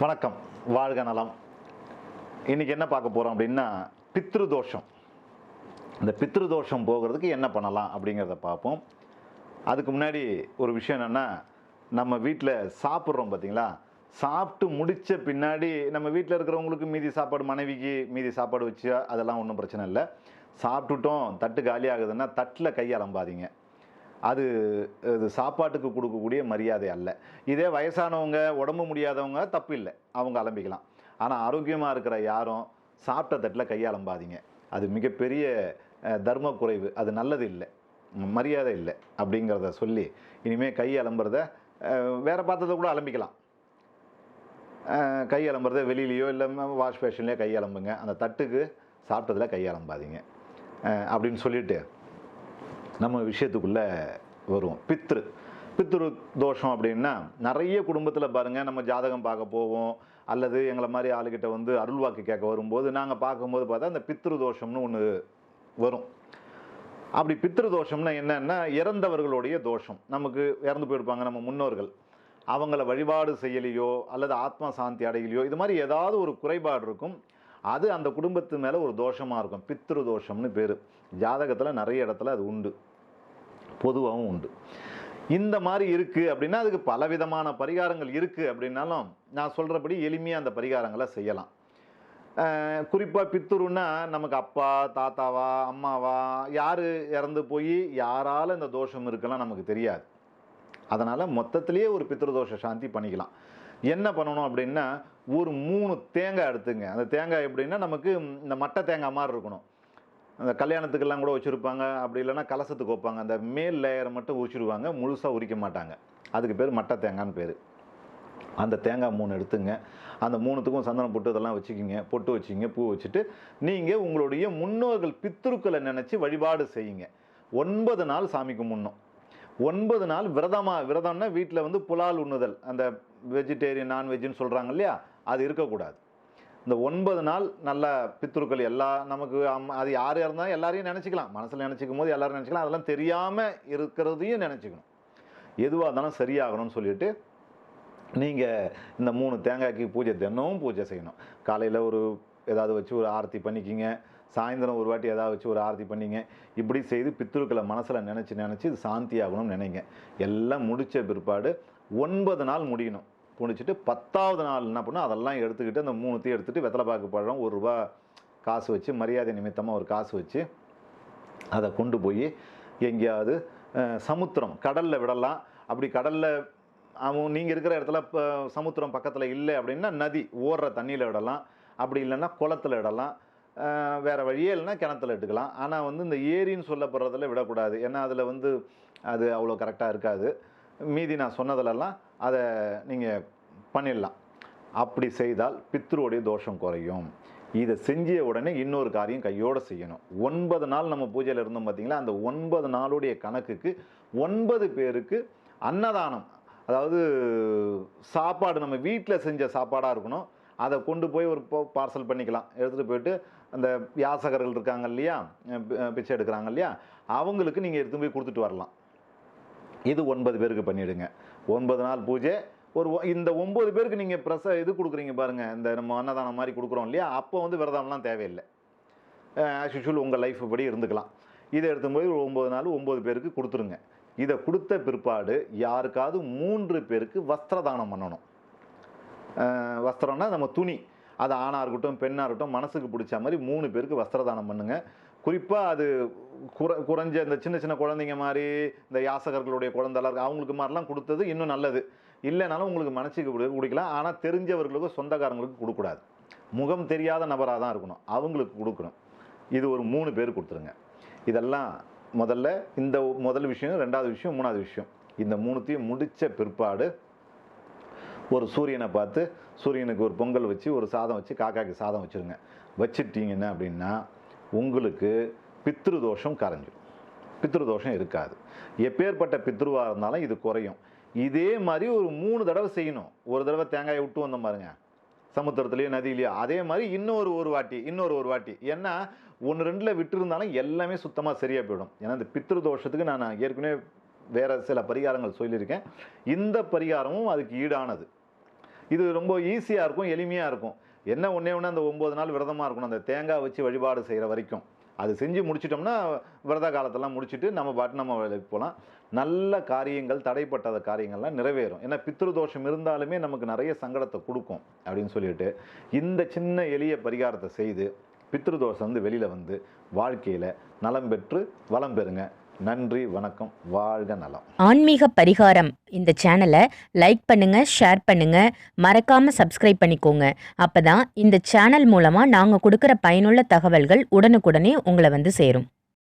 வணக்கம். வாழ்க நலம். இன்றைக்கி என்ன பார்க்க போகிறோம் அப்படின்னா பித்ரு தோஷம் இந்த பித்ரு தோஷம் போகிறதுக்கு என்ன பண்ணலாம் அப்படிங்கிறத பார்ப்போம். அதுக்கு முன்னாடி ஒரு விஷயம் என்னென்னா நம்ம வீட்டில் சாப்பிட்றோம் பார்த்தீங்களா சாப்பிட்டு முடித்த பின்னாடி நம்ம வீட்டில் இருக்கிறவங்களுக்கு மீதி சாப்பாடு மனைவிக்கு மீதி சாப்பாடு வச்சு அதெல்லாம் ஒன்றும் பிரச்சனை இல்லை. சாப்பிட்டுட்டோம் தட்டு காலி ஆகுதுன்னா தட்டில் கை அலம்பாதீங்க. அது இது சாப்பாட்டுக்கு கொடுக்கக்கூடிய மரியாதை அல்ல. இதே வயசானவங்க உடம்பு முடியாதவங்க தப்பு இல்லை. அவங்க அலம்பிக்கலாம். ஆனால் ஆரோக்கியமாக இருக்கிற யாரும் சாப்பிட்ட தட்டில் கையாளம்பாதீங்க அது மிகப்பெரிய தர்ம குறைவு அது நல்லது இல்லை. மரியாதை இல்லை அப்படிங்கிறத சொல்லி இனிமேல் கை அலம்புறத வேறு பாத்திரத்தை கூட அலம்பிக்கலாம். கை அலம்புறத வெளியிலையோ இல்லை வாஷ் பேஷன்லேயோ கை அலம்புங்க. அந்த தட்டுக்கு சாப்பிட்டதில் கை அலம்பாதீங்க. அப்படின்னு சொல்லிட்டு நம்ம விஷயத்துக்குள்ளே வருவோம் பித்ரு. பித்ரு தோஷம் அப்படின்னா நிறைய குடும்பத்தில் பாருங்கள் நம்ம ஜாதகம் பார்க்க போவோம். அல்லது எங்களை மாதிரி ஆளுகிட்ட வந்து அருள்வாக்கு கேட்க வரும்போது நாங்கள் பார்க்கும்போது பார்த்தா அந்த பித்ரு தோஷம்னு ஒன்று வரும். அப்படி பித்ரு தோஷம்னா என்னென்னா இறந்தவர்களுடைய தோஷம். நமக்கு இறந்து போயிருப்பாங்க நம்ம முன்னோர்கள். அவங்கள வழிபாடு செய்யலையோ அல்லது ஆத்மா சாந்தி அடையிலையோ இது மாதிரி ஏதாவது ஒரு குறைபாடு இருக்கும். அது அந்த குடும்பத்து மேலே ஒரு தோஷமாக இருக்கும். பித்ரு தோஷம்னு பேர். ஜாதகத்தில் நிறைய இடத்துல அது உண்டு. பொதுவாகவும் உண்டு. இந்த மாதிரி இருக்குது அப்படின்னா அதுக்கு பலவிதமான பரிகாரங்கள் இருக்குது அப்படின்னாலும் நான் சொல்கிறபடி எளிமையாக அந்த பரிகாரங்களை செய்யலாம். குறிப்பாக பித்துருன்னா நமக்கு அப்பா தாத்தாவா அம்மாவா யார் இறந்து போய் யாரால் இந்த தோஷம் இருக்கலாம் நமக்கு தெரியாது. அதனால் மொத்தத்திலேயே ஒரு பித்ருதோஷ சாந்தி பண்ணிக்கலாம். என்ன பண்ணணும் அப்படின்னா ஒரு மூணு தேங்காய் எடுத்துங்க. அந்த தேங்காய் எப்படின்னா நமக்கு இந்த மட்டை தேங்காய் மாதிரி இருக்கணும். அந்த கல்யாணத்துக்கெல்லாம் கூட வச்சுருப்பாங்க. அப்படி இல்லைன்னா கலசத்துக்கு வைப்பாங்க. அந்த மேல் லேயரை மட்டும் உரிச்சிடுவாங்க முழுசாக உரிக்க மாட்டாங்க. அதுக்கு பேர் மட்டை தேங்காய்னு பேர். அந்த தேங்காய் மூணு எடுத்துங்க. அந்த மூணுத்துக்கும் சந்தனம் பொட்டு இதெல்லாம் வச்சுக்கிங்க. பொட்டு வச்சுக்கிங்க. பூ வச்சுட்டு நீங்கள் உங்களுடைய முன்னோர்கள் பித்ருக்களை நினச்சி வழிபாடு செய்யுங்க. ஒன்பது நாள் சாமிக்கு முன்னும். ஒன்பது நாள் விரதமாக விரதம்னா வீட்டில் வந்து புலால் உண்ணுதல். அந்த வெஜிடேரியன் நான்வெஜ்னு சொல்கிறாங்க இல்லையா? அது இருக்கக்கூடாது. இந்த ஒன்பது நாள் நல்ல பித்ருக்கள் எல்லா நமக்கு அது யார் இருந்தாலும் எல்லாரையும் நினச்சிக்கலாம். மனசில் நினச்சிக்கும் போது எல்லோரும் நினச்சிக்கலாம். அதெல்லாம் தெரியாமல் இருக்கிறதையும் நினச்சிக்கணும். எதுவாக இருந்தாலும் சரியாகணும்னு சொல்லிட்டு நீங்கள் இந்த மூணு தேங்காய்க்கு பூஜை தினமும் பூஜை செய்யணும். காலையில் ஒரு ஏதாவது வச்சு ஒரு ஆரத்தி பண்ணிக்கிங்க. சாயந்தரம் ஒரு வாட்டி ஏதாவது வச்சு ஒரு ஆரத்தி பண்ணிங்க. இப்படி செய்து பித்ருக்களை மனசில் நினச்சி நினச்சி இது சாந்தி ஆகணும்னு நினைங்க. எல்லாம் முடித்த பிற்பாடு ஒன்பது நாள் முடியணும். முடிச்சுட்டு பத்தாவது நாள் என்ன பண்ணும் அதெல்லாம் எடுத்துக்கிட்டு அந்த மூணுத்தையும் எடுத்துகிட்டு வெத்தலை பாக்கு பழம் ஒரு ரூபா காசு வச்சு மரியாதை நிமித்தமாக ஒரு காசு வச்சு அதை கொண்டு போய் எங்கேயாவது சமுத்திரம் கடலில் விடலாம். அப்படி கடலில் அவன் நீங்கள் இருக்கிற இடத்துல இப்போ சமுத்திரம் பக்கத்தில் இல்லை அப்படின்னா நதி ஓடுற தண்ணியில் விடலாம். அப்படி இல்லைன்னா குளத்துல இடலாம் வேறு வழியே இல்லைன்னா கிணத்துல இட்டுக்கலாம் ஆனால் வந்து இந்த ஏரின்னு சொல்லப்படுறதில் விடக்கூடாது. ஏன்னா அதில் வந்து அது அவ்வளோ கரெக்டாக இருக்காது. மீதி நான் சொன்னதுலலாம் அதை நீங்கள் பண்ணிடலாம். அப்படி செய்தால் பித்ருவோடைய தோஷம் குறையும். இதை செஞ்ச உடனே இன்னொரு காரியம் கையோடு செய்யணும். ஒன்பது நாள் நம்ம பூஜையில் இருந்தோம் பார்த்திங்களா அந்த ஒன்பது நாளுடைய கணக்குக்கு ஒன்பது பேருக்கு அன்னதானம் அதாவது சாப்பாடு நம்ம வீட்டில் செஞ்ச சாப்பாடாக இருக்கணும். அதை கொண்டு போய் ஒரு பார்சல் பண்ணிக்கலாம். எடுத்துகிட்டு போயிட்டு அந்த யாசகர்கள் இருக்காங்க இல்லையா? பிச்சை எடுக்கிறாங்க இல்லையா? அவங்களுக்கு நீங்கள் எடுத்து போய் கொடுத்துட்டு வரலாம். இது ஒன்பது பேருக்கு பண்ணிவிடுங்க ஒன்பது நாள் பூஜை. ஒரு ஒ- இந்த ஒம்பது பேருக்கு நீங்கள் ப்ரெஸ் இது கொடுக்குறீங்க பாருங்கள் இந்த நம்ம அன்னதானம் மாதிரி கொடுக்குறோம் இல்லையா? அப்போ வந்து விரதம்லாம் தேவையில்லை. ஆஸ் யூஷுவல் உங்கள் லைஃப் படி இருந்துக்கலாம். இதை எடுத்து போய் ஒரு ஒம்பது நாள் ஒம்பது பேருக்கு கொடுத்துருங்க. இதை கொடுத்த பிற்பாடு யாருக்காவது மூன்று பேருக்கு வஸ்திரதானம் பண்ணணும். வஸ்திரம்னா நம்ம துணி. அது ஆணாக இருக்கட்டும் பெண்ணாக இருக்கட்டும் மனசுக்கு பிடிச்ச மாதிரி மூணு பேருக்கு வஸ்திரதானம் பண்ணுங்கள் குறிப்பாக அது குற குறைஞ்ச இந்த சின்ன சின்ன குழந்தைங்க மாதிரி இந்த யாசகர்களுடைய குழந்தைலாம் அவங்களுக்கு மாதிரிலாம் கொடுத்தது இன்னும் நல்லது. இல்லைனாலும் உங்களுக்கு மனசுக்கு பிடி- பிடிக்கலாம் ஆனால் தெரிஞ்சவர்களுக்கு சொந்தக்காரங்களுக்கு கொடுக்கக்கூடாது. முகம் தெரியாத நபராக தான் இருக்கணும். அவங்களுக்கு கொடுக்கணும். இது ஒரு மூணு பேர் கொடுத்துருங்க. இதெல்லாம் முதல்ல இந்த முதல் விஷயம் ரெண்டாவது விஷயம் மூணாவது விஷயம். இந்த மூணுத்தையும் முடித்த பிற்பாடு ஒரு சூரியனை பார்த்து சூரியனுக்கு ஒரு பொங்கல் வச்சு ஒரு சாதம் வச்சு காக்காக்கு சாதம் வச்சுருங்க. வச்சுட்டிங்கன்னா அப்படின்னா உங்களுக்கு பித்ருதோஷம் கரைஞ்சிடும் பித்ருதோஷம் இருக்காது. எப்பேற்பட்ட பித்ருவாக இருந்தாலும் இது குறையும். இதே மாதிரி ஒரு மூணு தடவை செய்யணும். ஒரு தடவை தேங்காயை விட்டு வந்தோம் பாருங்க. சமுத்திரத்துலேயோ நதியிலையோ அதே மாதிரி இன்னொரு ஒரு வாட்டி இன்னொரு ஒரு வாட்டி. ஏன்னா ஒன்று ரெண்டில் விட்டுருந்தாலும் எல்லாமே சுத்தமாக சரியாக போயிடும். ஏன்னா இந்த பித்ரு தோஷத்துக்கு நான் ஏற்கனவே வேறு சில பரிகாரங்கள் சொல்லியிருக்கேன். இந்த பரிகாரமும் அதுக்கு ஈடானது. இது ரொம்ப ஈஸியாக இருக்கும் எளிமையாக இருக்கும். என்ன ஒன்றே ஒன்று அந்த ஒம்பது நாள் விரதமாக இருக்கணும். அந்த தேங்காய் வச்சு வழிபாடு செய்கிற வரைக்கும். அது செஞ்சு முடிச்சிட்டோம்னா விரத காலத்தெல்லாம் முடிச்சுட்டு நம்ம பாட்டு நம்ம வேலைக்கு போகலாம் நல்ல காரியங்கள் தடைப்பட்டாத காரியங்கள்லாம் நிறைவேறும். ஏன்னா பித்ருதோஷம் இருந்தாலுமே நமக்கு நிறைய சங்கடத்தை கொடுக்கும் அப்படின்னு சொல்லிட்டு இந்த சின்ன எளிய பரிகாரத்தை செய்து பித்ருதோஷம் வந்து வெளியில் வந்து வாழ்க்கையில் நலம் பெற்று வளம் பெறுங்க. நன்றி வணக்கம் வாழ்க நலம். ஆன்மீக பரிகாரம். இந்த சேனலை லைக் பண்ணுங்க ஷேர் பண்ணுங்க. மறக்காம சப்ஸ்கிரைப் பண்ணிக்கோங்க. அப்பதான் இந்த சேனல் மூலமா நாங்க கொடுக்குற பயனுள்ள தகவல்கள் உடனுக்குடனே உங்களை வந்து சேரும்.